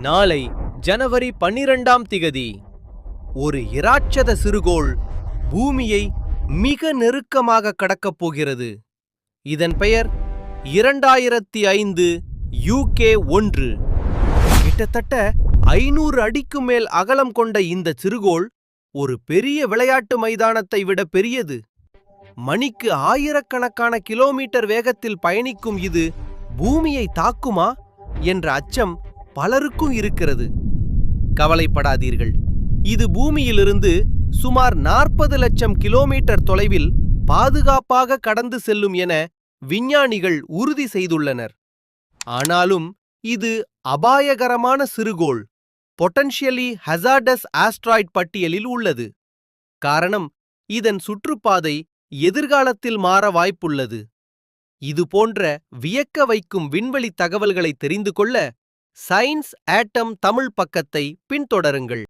நாளை ஜனவரி பன்னிரெண்டாம் திகதி. ஒரு இராட்சத சிறுகோள் பூமியை மிக நெருக்கமாக கடக்கப் போகிறது. இதன் பெயர் இரண்டாயிரத்தி ஐந்து யூகே ஒன்று. கிட்டத்தட்ட ஐநூறு அடிக்கு மேல் அகலம் கொண்ட இந்த சிறுகோள் ஒரு பெரிய விளையாட்டு மைதானத்தை விட பெரியது. மணிக்கு ஆயிரக்கணக்கான கிலோமீட்டர் வேகத்தில் பயணிக்கும் இது பூமியை தாக்குமா? என்ற அச்சம் பலருக்கும் இருக்கிறது. கவலைப்படாதீர்கள். இது பூமியிலிருந்து சுமார் நாற்பது லட்சம் கிலோமீட்டர் தொலைவில் பாதுகாப்பாக கடந்து செல்லும் என விஞ்ஞானிகள் உறுதி செய்துள்ளனர். ஆனாலும் இது அபாயகரமான சிறுகோள். பொட்டன்ஷியலி ஹசார்டஸ் ஆஸ்ட்ராய்ட் பட்டியலில் உள்ளது. காரணம் இதன் சுற்றுப்பாதை எதிர்காலத்தில் மாற வாய்ப்புள்ளது. இது போன்ற வியக்க வைக்கும் விண்வெளி தகவல்களை தெரிந்து கொள்ள சயின்ஸ் ஆட்டம் தமிழ் பக்கத்தை பின்தொடருங்கள்.